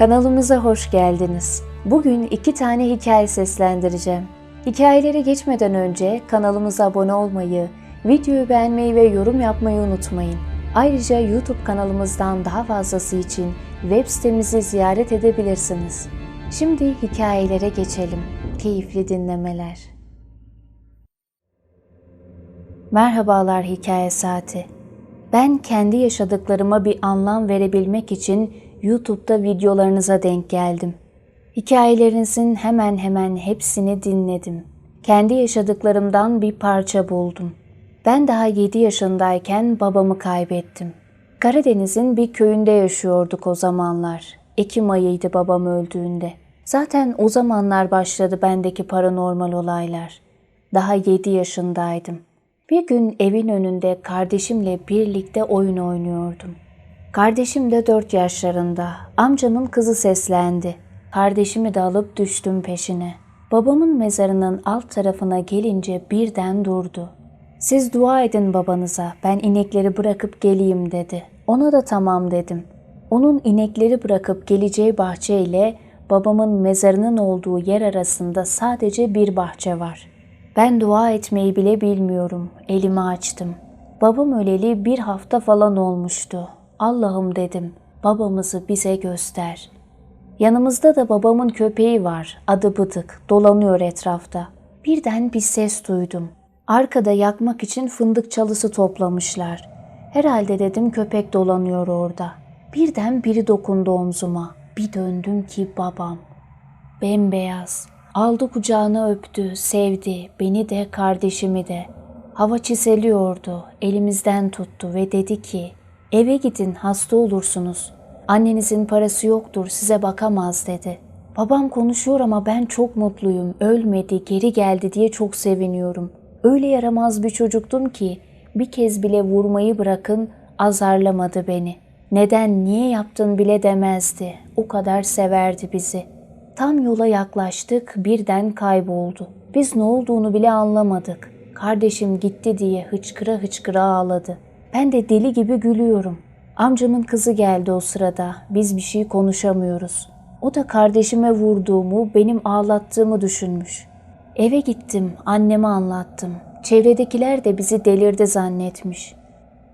Kanalımıza hoş geldiniz. Bugün iki tane hikaye seslendireceğim. Hikayelere geçmeden önce kanalımıza abone olmayı, videoyu beğenmeyi ve yorum yapmayı unutmayın. Ayrıca YouTube kanalımızdan daha fazlası için web sitemizi ziyaret edebilirsiniz. Şimdi hikayelere geçelim. Keyifli dinlemeler. Merhabalar Hikaye Saati. Ben kendi yaşadıklarıma bir anlam verebilmek için YouTube'da videolarınıza denk geldim. Hikayelerinizin hemen hemen hepsini dinledim. Kendi yaşadıklarımdan bir parça buldum. Ben daha 7 yaşındayken babamı kaybettim. Karadeniz'in bir köyünde yaşıyorduk o zamanlar. Ekim ayıydı babam öldüğünde. Zaten o zamanlar başladı bendeki paranormal olaylar. Daha 7 yaşındaydım. Bir gün evin önünde kardeşimle birlikte oyun oynuyordum. Kardeşim de 4 yaşlarında. Amcamın kızı seslendi. Kardeşimi de alıp düştüm peşine. Babamın mezarının alt tarafına gelince birden durdu. Siz dua edin babanıza, ben inekleri bırakıp geleyim dedi. Ona da tamam dedim. Onun inekleri bırakıp geleceği bahçe ile babamın mezarının olduğu yer arasında sadece bir bahçe var. Ben dua etmeyi bile bilmiyorum. Elimi açtım. Babam öleli bir hafta falan olmuştu. Allah'ım dedim, babamızı bize göster. Yanımızda da babamın köpeği var, adı Bıdık, dolanıyor etrafta. Birden bir ses duydum. Arkada yakmak için fındık çalısı toplamışlar. Herhalde dedim köpek dolanıyor orada. Birden biri dokundu omzuma. Bir döndüm ki babam. Bembeyaz. Aldı kucağına öptü, sevdi, beni de kardeşimi de. Hava çiseliyordu, elimizden tuttu ve dedi ki, eve gidin hasta olursunuz. Annenizin parası yoktur, size bakamaz dedi. Babam konuşuyor ama ben çok mutluyum, ölmedi, geri geldi diye çok seviniyorum. Öyle yaramaz bir çocuktum ki, bir kez bile vurmayı bırakın, azarlamadı beni. Neden, niye yaptın bile demezdi. O kadar severdi bizi.'' Tam yola yaklaştık, birden kayboldu. Biz ne olduğunu bile anlamadık. Kardeşim gitti diye hıçkıra hıçkıra ağladı. Ben de deli gibi gülüyorum. Amcamın kızı geldi o sırada. Biz bir şey konuşamıyoruz. O da kardeşime vurduğumu, benim ağlattığımı düşünmüş. Eve gittim, anneme anlattım. Çevredekiler de bizi delirdi zannetmiş.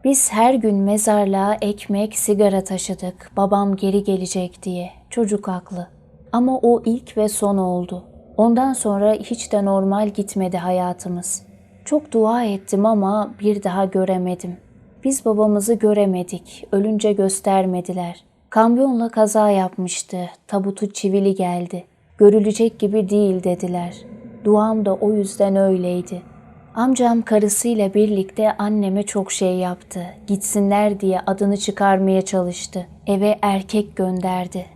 Biz her gün mezarlığa ekmek, sigara taşıdık. Babam geri gelecek diye. Çocuk haklı. Ama o ilk ve son oldu. Ondan sonra hiç de normal gitmedi hayatımız. Çok dua ettim ama bir daha göremedim. Biz babamızı göremedik, ölünce göstermediler. Kamyonla kaza yapmıştı, tabutu çivili geldi. Görülecek gibi değil dediler. Duam da o yüzden öyleydi. Amcam karısıyla birlikte anneme çok şey yaptı. Gitsinler diye adını çıkarmaya çalıştı. Eve erkek gönderdi.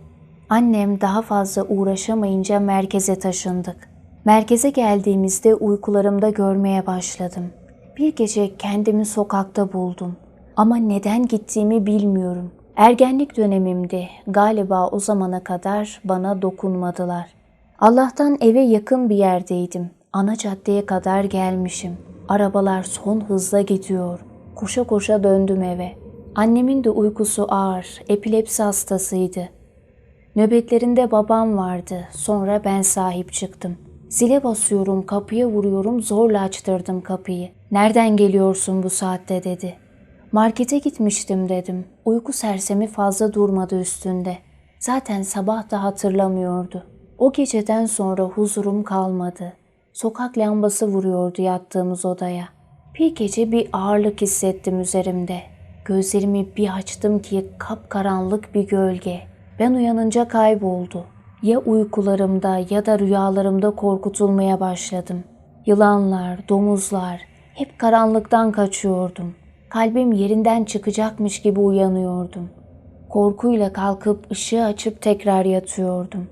Annem daha fazla uğraşamayınca merkeze taşındık. Merkeze geldiğimizde uykularımda görmeye başladım. Bir gece kendimi sokakta buldum. Ama neden gittiğimi bilmiyorum. Ergenlik dönemimdi. Galiba o zamana kadar bana dokunmadılar. Allah'tan eve yakın bir yerdeydim. Ana caddeye kadar gelmişim. Arabalar son hızla gidiyor. Koşa koşa döndüm eve. Annemin de uykusu ağır, epilepsi hastasıydı. Nöbetlerinde babam vardı. Sonra ben sahip çıktım. Zile basıyorum, kapıya vuruyorum, zorla açtırdım kapıyı. Nereden geliyorsun bu saatte dedi. Markete gitmiştim dedim. Uyku sersemi fazla durmadı üstünde. Zaten sabah da hatırlamıyordu. O geceden sonra huzurum kalmadı. Sokak lambası vuruyordu yattığımız odaya. Bir gece bir ağırlık hissettim üzerimde. Gözlerimi bir açtım ki kapkaranlık bir gölge. Ben uyanınca kayboldu. Ya uykularımda ya da rüyalarımda korkutulmaya başladım. Yılanlar, domuzlar, hep karanlıktan kaçıyordum. Kalbim yerinden çıkacakmış gibi uyanıyordum. Korkuyla kalkıp ışığı açıp tekrar yatıyordum.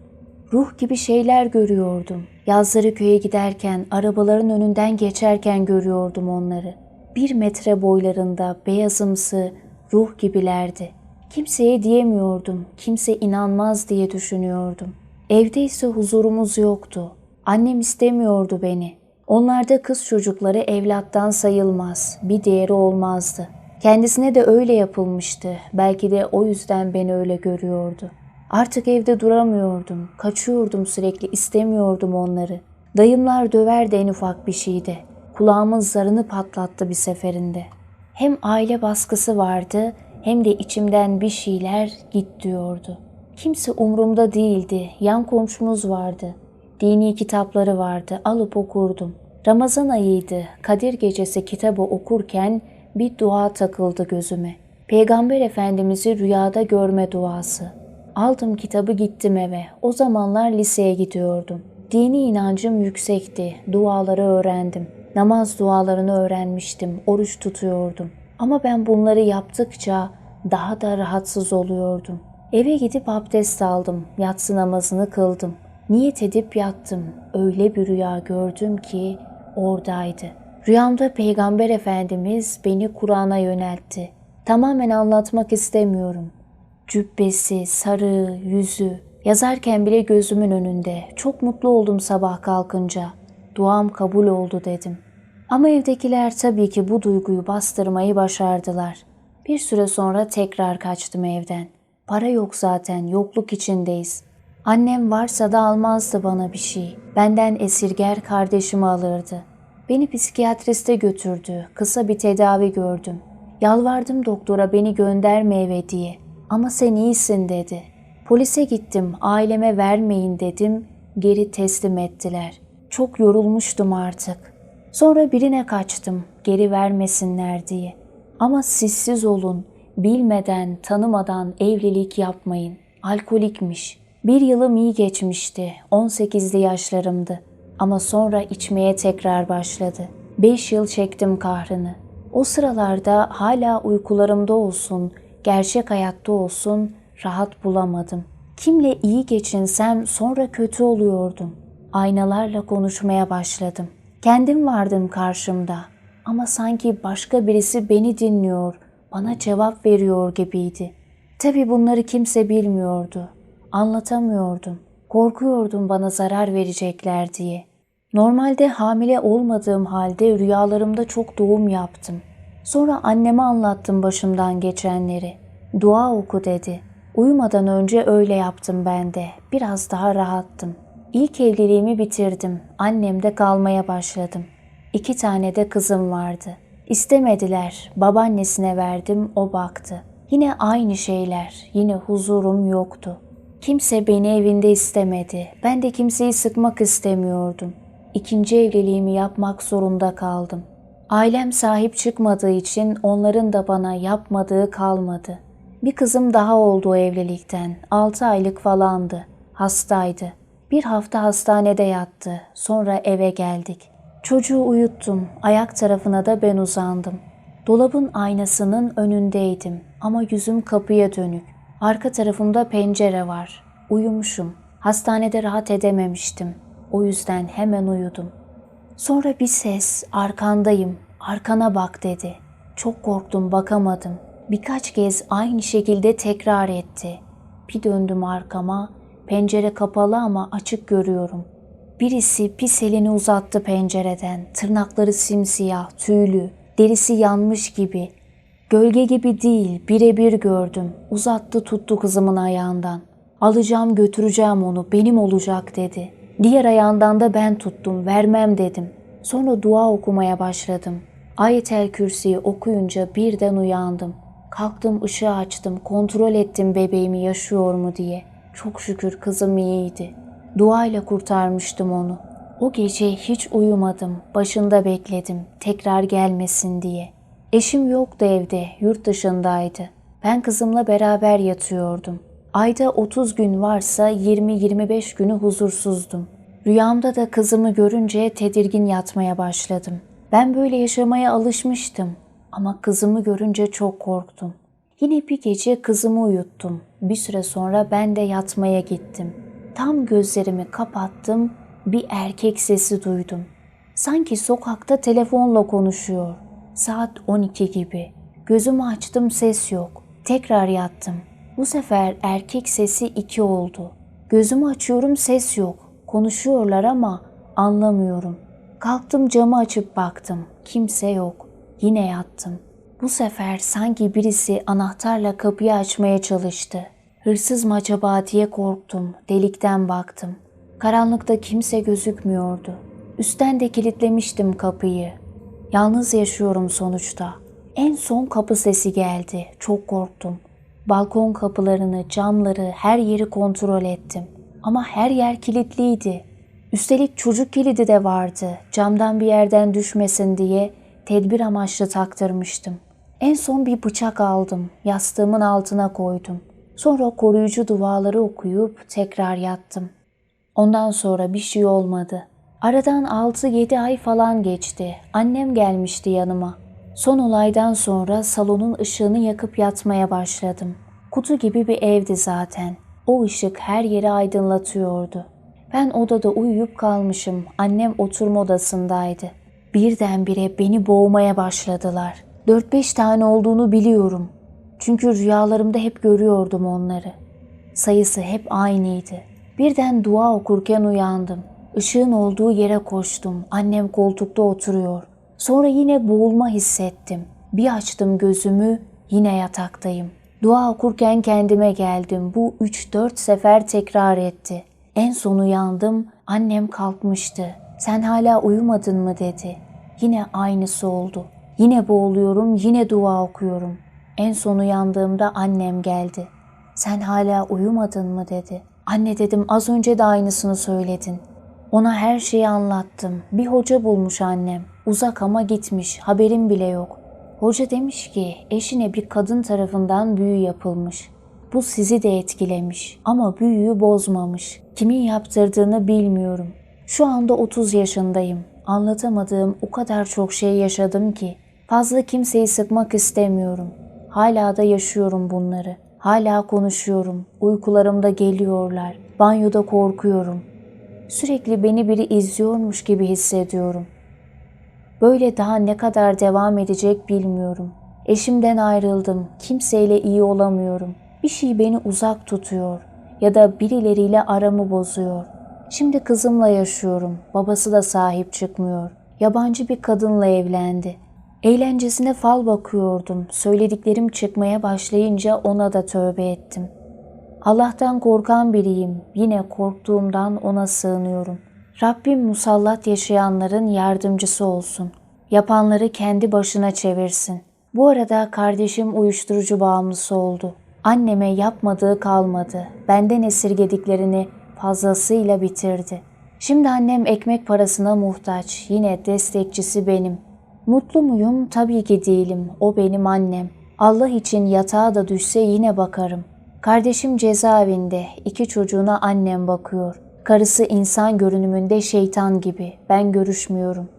Ruh gibi şeyler görüyordum. Yazları köye giderken, arabaların önünden geçerken görüyordum onları. Bir metre boylarında beyazımsı ruh gibilerdi. Kimseye diyemiyordum, kimse inanmaz diye düşünüyordum. Evde ise huzurumuz yoktu. Annem istemiyordu beni. Onlarda kız çocukları evlattan sayılmaz, bir değeri olmazdı. Kendisine de öyle yapılmıştı. Belki de o yüzden beni öyle görüyordu. Artık evde duramıyordum. Kaçıyordum sürekli istemiyordum onları. Dayımlar döverdi en ufak bir şeyde. Kulağımın zarını patlattı bir seferinde. Hem aile baskısı vardı hem de içimden bir şeyler git diyordu. Kimse umurumda değildi. Yan komşumuz vardı. Dini kitapları vardı. Alıp okurdum. Ramazan ayıydı. Kadir gecesi kitabı okurken bir dua takıldı gözüme. Peygamber Efendimiz'i rüyada görme duası. Aldım kitabı gittim eve. O zamanlar liseye gidiyordum. Dini inancım yüksekti. Duaları öğrendim. Namaz dualarını öğrenmiştim. Oruç tutuyordum. Ama ben bunları yaptıkça daha da rahatsız oluyordum. Eve gidip abdest aldım. Yatsı namazını kıldım. Niyet edip yattım. Öyle bir rüya gördüm ki oradaydı. Rüyamda Peygamber Efendimiz beni Kur'an'a yöneltti. Tamamen anlatmak istemiyorum. Cübbesi, sarığı, yüzü. Yazarken bile gözümün önünde. Çok mutlu oldum sabah kalkınca. Duam kabul oldu dedim. Ama evdekiler tabii ki bu duyguyu bastırmayı başardılar. Bir süre sonra tekrar kaçtım evden. Para yok zaten, yokluk içindeyiz. Annem varsa da almazdı bana bir şey. Benden esirger kardeşimi alırdı. Beni psikiyatriste götürdü. Kısa bir tedavi gördüm. Yalvardım doktora beni gönderme eve diye. Ama sen iyisin dedi. Polise gittim, aileme vermeyin dedim. Geri teslim ettiler. Çok yorulmuştum artık. Sonra birine kaçtım, geri vermesinler diye. Ama sissiz olun, bilmeden, tanımadan evlilik yapmayın. Alkolikmiş. Bir yılım iyi geçmişti, 18'li yaşlarımdı. Ama sonra içmeye tekrar başladı. 5 yıl çektim kahrını. O sıralarda hala uykularımda olsun, gerçek hayatta olsun rahat bulamadım. Kimle iyi geçinsem sonra kötü oluyordum. Aynalarla konuşmaya başladım. Kendim vardım karşımda ama sanki başka birisi beni dinliyor, bana cevap veriyor gibiydi. Tabii bunları kimse bilmiyordu. Anlatamıyordum. Korkuyordum bana zarar verecekler diye. Normalde hamile olmadığım halde rüyalarımda çok doğum yaptım. Sonra anneme anlattım başımdan geçenleri. Dua oku dedi. Uyumadan önce öyle yaptım ben de. Biraz daha rahattım. İlk evliliğimi bitirdim. Annemde kalmaya başladım. İki tane de kızım vardı. İstemediler. Babaannesine verdim, o baktı. Yine aynı şeyler. Yine huzurum yoktu. Kimse beni evinde istemedi. Ben de kimseyi sıkmak istemiyordum. İkinci evliliğimi yapmak zorunda kaldım. Ailem sahip çıkmadığı için onların da bana yapmadığı kalmadı. Bir kızım daha oldu o evlilikten. 6 aylık falandı. Hastaydı. Bir hafta hastanede yattı. Sonra eve geldik. Çocuğu uyuttum. Ayak tarafına da ben uzandım. Dolabın aynasının önündeydim ama yüzüm kapıya dönük. Arka tarafımda pencere var. Uyumuşum. Hastanede rahat edememiştim. O yüzden hemen uyudum. Sonra bir ses, arkandayım, arkana bak dedi. Çok korktum, bakamadım. Birkaç kez aynı şekilde tekrar etti. Bir döndüm arkama, pencere kapalı ama açık görüyorum. Birisi pis elini uzattı pencereden. Tırnakları simsiyah, tüylü, derisi yanmış gibi. Gölge gibi değil, birebir gördüm. Uzattı tuttu kızımın ayağından. Alacağım götüreceğim onu, benim olacak dedi. Diğer ayağından da ben tuttum, vermem dedim. Sonra dua okumaya başladım. Ayetel Kürsi'yi okuyunca birden uyandım. Kalktım ışığı açtım, kontrol ettim bebeğimi yaşıyor mu diye. Çok şükür kızım iyiydi. Duayla kurtarmıştım onu. O gece hiç uyumadım, başında bekledim, tekrar gelmesin diye. Eşim yoktu evde, yurt dışındaydı. Ben kızımla beraber yatıyordum. Ayda 30 gün varsa 20-25 günü huzursuzdum. Rüyamda da kızımı görünce tedirgin yatmaya başladım. Ben böyle yaşamaya alışmıştım ama kızımı görünce çok korktum. Yine bir gece kızımı uyuttum. Bir süre sonra ben de yatmaya gittim. Tam gözlerimi kapattım, bir erkek sesi duydum. Sanki sokakta telefonla konuşuyor. Saat 12 gibi. Gözümü açtım ses yok. Tekrar yattım. Bu sefer erkek sesi iki oldu. Gözümü açıyorum ses yok. Konuşuyorlar ama anlamıyorum. Kalktım camı açıp baktım. Kimse yok. Yine yattım. Bu sefer sanki birisi anahtarla kapıyı açmaya çalıştı. Hırsız mı acaba diye korktum. Delikten baktım. Karanlıkta kimse gözükmüyordu. Üstten de kilitlemiştim kapıyı. Yalnız yaşıyorum sonuçta. En son kapı sesi geldi. Çok korktum. Balkon kapılarını, camları, her yeri kontrol ettim. Ama her yer kilitliydi. Üstelik çocuk kilidi de vardı. Camdan bir yerden düşmesin diye tedbir amaçlı taktırmıştım. En son bir bıçak aldım. Yastığımın altına koydum. Sonra koruyucu duaları okuyup tekrar yattım. Ondan sonra bir şey olmadı. Aradan 6-7 ay falan geçti. Annem gelmişti yanıma. Son olaydan sonra salonun ışığını yakıp yatmaya başladım. Kutu gibi bir evdi zaten. O ışık her yeri aydınlatıyordu. Ben odada uyuyup kalmışım. Annem oturma odasındaydı. Birdenbire beni boğmaya başladılar. 4-5 tane olduğunu biliyorum. Çünkü rüyalarımda hep görüyordum onları. Sayısı hep aynıydı. Birden dua okurken uyandım. Işığın olduğu yere koştum. Annem koltukta oturuyor. Sonra yine boğulma hissettim. Bir açtım gözümü, yine yataktayım. Dua okurken kendime geldim. Bu 3-4 sefer tekrar etti. En son uyandım, annem kalkmıştı. Sen hala uyumadın mı dedi. Yine aynısı oldu. Yine boğuluyorum, yine dua okuyorum. En son uyandığımda annem geldi. Sen hala uyumadın mı dedi. Anne dedim az önce de aynısını söyledin. Ona her şeyi anlattım. Bir hoca bulmuş annem. Uzak ama gitmiş. Haberim bile yok. Hoca demiş ki eşine bir kadın tarafından büyü yapılmış. Bu sizi de etkilemiş ama büyüyü bozmamış. Kimin yaptırdığını bilmiyorum. Şu anda 30 yaşındayım. Anlatamadığım o kadar çok şey yaşadım ki fazla kimseyi sıkmak istemiyorum. Hala da yaşıyorum bunları. Hala konuşuyorum. Uykularımda geliyorlar. Banyoda korkuyorum. Sürekli beni biri izliyormuş gibi hissediyorum. Böyle daha ne kadar devam edecek bilmiyorum. Eşimden ayrıldım. Kimseyle iyi olamıyorum. Bir şey beni uzak tutuyor ya da birileriyle aramı bozuyor. Şimdi kızımla yaşıyorum. Babası da sahip çıkmıyor. Yabancı bir kadınla evlendi. Eğlencesine fal bakıyordum. Söylediklerim çıkmaya başlayınca ona da tövbe ettim. Allah'tan korkan biriyim. Yine korktuğumdan ona sığınıyorum. Rabbim musallat yaşayanların yardımcısı olsun. Yapanları kendi başına çevirsin. Bu arada kardeşim uyuşturucu bağımlısı oldu. Anneme yapmadığı kalmadı. Benden esirgediklerini fazlasıyla bitirdi. Şimdi annem ekmek parasına muhtaç. Yine destekçisi benim. Mutlu muyum? Tabii ki değilim. O benim annem. Allah için yatağa da düşse yine bakarım. Kardeşim cezaevinde. İki çocuğuna annem bakıyor. Karısı insan görünümünde şeytan gibi. Ben görüşmüyorum.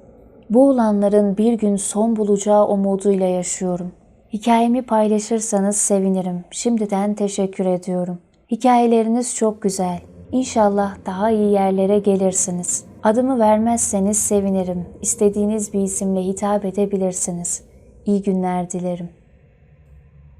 Bu olanların bir gün son bulacağı umuduyla yaşıyorum. Hikayemi paylaşırsanız sevinirim. Şimdiden teşekkür ediyorum. Hikayeleriniz çok güzel. İnşallah daha iyi yerlere gelirsiniz. Adımı vermezseniz sevinirim. İstediğiniz bir isimle hitap edebilirsiniz. İyi günler dilerim.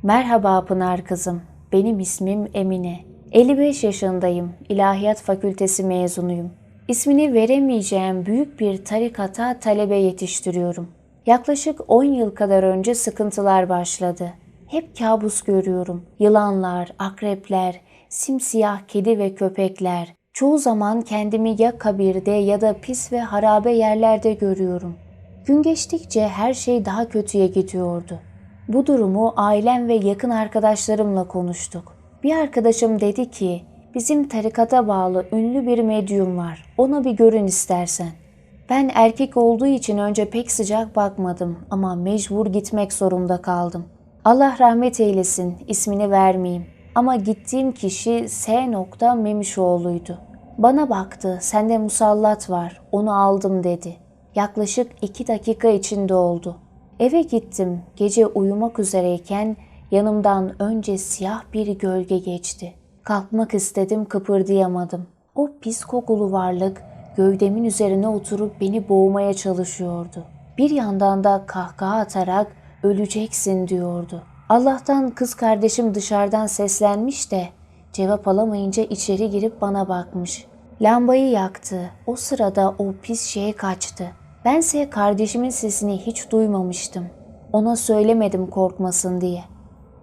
Merhaba Pınar kızım. Benim ismim Emine. 55 yaşındayım. İlahiyat Fakültesi mezunuyum. İsmini veremeyeceğim büyük bir tarikata talebe yetiştiriyorum. Yaklaşık 10 yıl kadar önce sıkıntılar başladı. Hep kabus görüyorum. Yılanlar, akrepler, simsiyah kedi ve köpekler. Çoğu zaman kendimi ya kabirde ya da pis ve harabe yerlerde görüyorum. Gün geçtikçe her şey daha kötüye gidiyordu. Bu durumu ailem ve yakın arkadaşlarımla konuştuk. Bir arkadaşım dedi ki, bizim tarikata bağlı ünlü bir medyum var. Ona bir görün istersen. Ben erkek olduğu için önce pek sıcak bakmadım ama mecbur gitmek zorunda kaldım. Allah rahmet eylesin, ismini vermeyeyim. Ama gittiğim kişi S. Memişoğlu'ydu. Bana baktı, sende musallat var, onu aldım dedi. Yaklaşık iki dakika içinde oldu. Eve gittim, gece uyumak üzereyken yanımdan önce siyah bir gölge geçti. Kalkmak istedim, kıpırdayamadım. O pis kokulu varlık gövdemin üzerine oturup beni boğmaya çalışıyordu. Bir yandan da kahkaha atarak öleceksin diyordu. Allah'tan kız kardeşim dışarıdan seslenmiş de cevap alamayınca içeri girip bana bakmış. Lambayı yaktı. O sırada o pis şey kaçtı. Bense kardeşimin sesini hiç duymamıştım. Ona söylemedim korkmasın diye.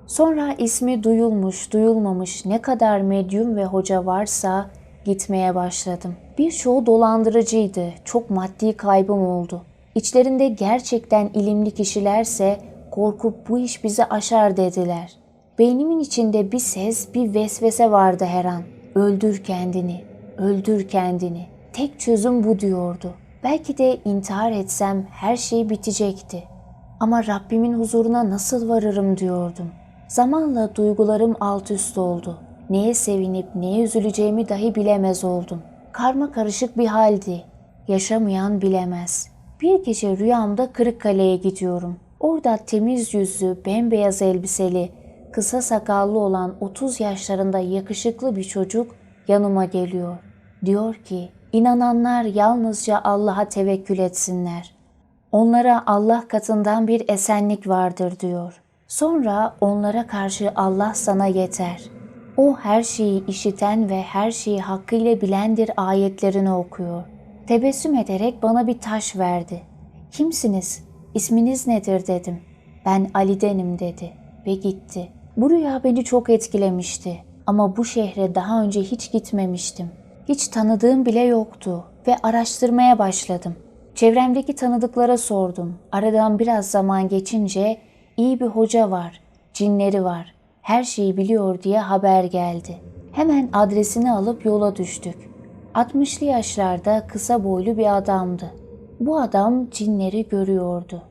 Sonra ismi duyulmuş, duyulmamış ne kadar medyum ve hoca varsa gitmeye başladım. Birçoğu dolandırıcıydı. Çok maddi kaybım oldu. İçlerinde gerçekten ilimli kişilerse korkup bu iş bizi aşar dediler. Beynimin içinde bir ses, bir vesvese vardı her an. Öldür kendini, öldür kendini. Tek çözüm bu diyordu. Belki de intihar etsem her şey bitecekti. Ama Rabbimin huzuruna nasıl varırım diyordum. Zamanla duygularım alt üst oldu. Neye sevinip neye üzüleceğimi dahi bilemez oldum. Karma karışık bir haldi. Yaşamayan bilemez. Bir gece rüyamda Kırıkkale'ye gidiyorum. Orada temiz yüzlü, bembeyaz elbiseli, kısa sakallı olan 30 yaşlarında yakışıklı bir çocuk yanıma geliyor. Diyor ki, inananlar yalnızca Allah'a tevekkül etsinler. Onlara Allah katından bir esenlik vardır diyor. Sonra onlara karşı Allah sana yeter. O her şeyi işiten ve her şeyi hakkıyla bilendir ayetlerini okuyor. Tebessüm ederek bana bir taş verdi. Kimsiniz? İsminiz nedir dedim. Ben Ali'denim dedi ve gitti. Bu rüya beni çok etkilemişti. Ama bu şehre daha önce hiç gitmemiştim. Hiç tanıdığım bile yoktu ve araştırmaya başladım. Çevremdeki tanıdıklara sordum. Aradan biraz zaman geçince iyi bir hoca var, cinleri var, her şeyi biliyor diye haber geldi. Hemen adresini alıp yola düştük. 60'lı yaşlarda kısa boylu bir adamdı. Bu adam cinleri görüyordu.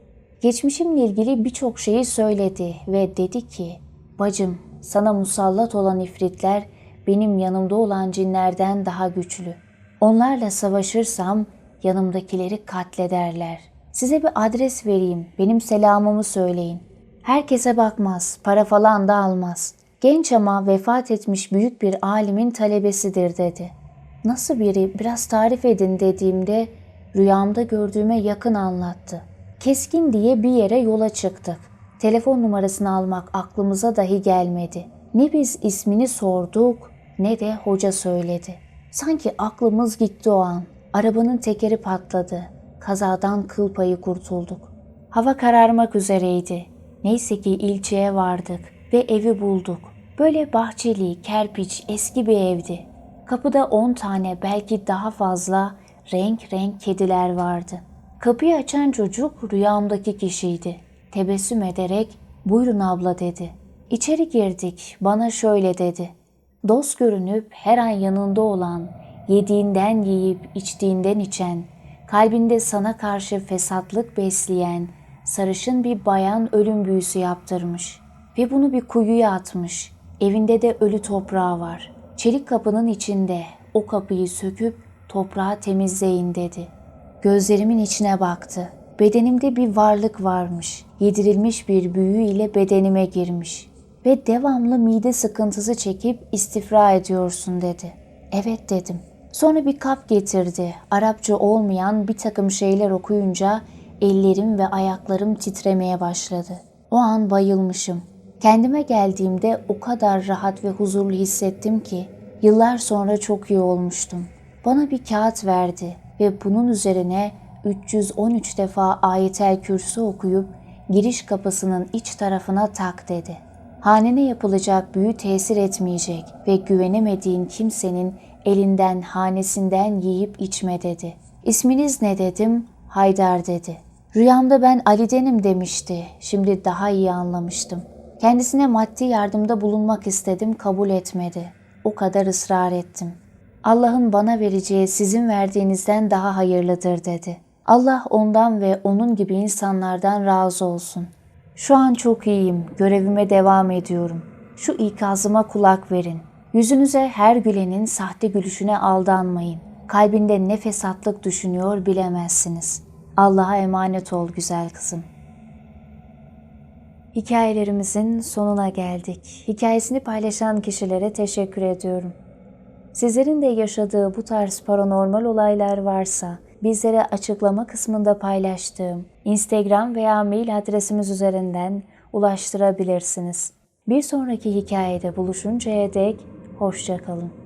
Geçmişimle ilgili birçok şeyi söyledi ve dedi ki, Bacım, sana musallat olan ifritler benim yanımda olan cinlerden daha güçlü. Onlarla savaşırsam yanımdakileri katlederler. Size bir adres vereyim, benim selamımı söyleyin. Herkese bakmaz, para falan da almaz. Genç ama vefat etmiş büyük bir alimin talebesidir dedi. Nasıl biri biraz tarif edin dediğimde rüyamda gördüğüme yakın anlattı. Keskin diye bir yere yola çıktık. Telefon numarasını almak aklımıza dahi gelmedi. Ne biz ismini sorduk ne de hoca söyledi. Sanki aklımız gitti o an. Arabanın tekeri patladı. Kazadan kıl payı kurtulduk. Hava kararmak üzereydi. Neyse ki ilçeye vardık ve evi bulduk. Böyle bahçeli, kerpiç, eski bir evdi. Kapıda on tane belki daha fazla renk renk kediler vardı. Kapıyı açan çocuk rüyamdaki kişiydi. Tebessüm ederek buyurun abla dedi. İçeri girdik bana şöyle dedi. Dost görünüp her an yanında olan, yediğinden yiyip içtiğinden içen, kalbinde sana karşı fesatlık besleyen, sarışın bir bayan ölüm büyüsü yaptırmış ve bunu bir kuyuya atmış. Evinde de ölü toprağı var. Çelik kapının içinde o kapıyı söküp toprağı temizleyin dedi. Gözlerimin içine baktı. Bedenimde bir varlık varmış. Yedirilmiş bir büyü ile bedenime girmiş. Ve devamlı mide sıkıntısı çekip istifra ediyorsun dedi. Evet dedim. Sonra bir kap getirdi. Arapça olmayan bir takım şeyler okuyunca ellerim ve ayaklarım titremeye başladı. O an bayılmışım. Kendime geldiğimde o kadar rahat ve huzurlu hissettim ki yıllar sonra çok iyi olmuştum. Bana bir kağıt verdi ve bunun üzerine 313 defa ayetel kürsü okuyup giriş kapısının iç tarafına tak dedi. Hanene yapılacak büyü tesir etmeyecek ve güvenemediğin kimsenin elinden hanesinden yiyip içme dedi. İsminiz ne dedim? Haydar dedi. Rüyamda ben Ali'denim demişti. Şimdi daha iyi anlamıştım. Kendisine maddi yardımda bulunmak istedim, kabul etmedi. O kadar ısrar ettim. Allah'ın bana vereceği sizin verdiğinizden daha hayırlıdır dedi. Allah ondan ve onun gibi insanlardan razı olsun. Şu an çok iyiyim, görevime devam ediyorum. Şu ikazıma kulak verin. Yüzünüze her gülenin sahte gülüşüne aldanmayın. Kalbinde ne fesatlık düşünüyor bilemezsiniz. Allah'a emanet ol güzel kızım. Hikayelerimizin sonuna geldik. Hikayesini paylaşan kişilere teşekkür ediyorum. Sizlerin de yaşadığı bu tarz paranormal olaylar varsa bizlere açıklama kısmında paylaştığım Instagram veya mail adresimiz üzerinden ulaştırabilirsiniz. Bir sonraki hikayede buluşuncaya dek hoşçakalın.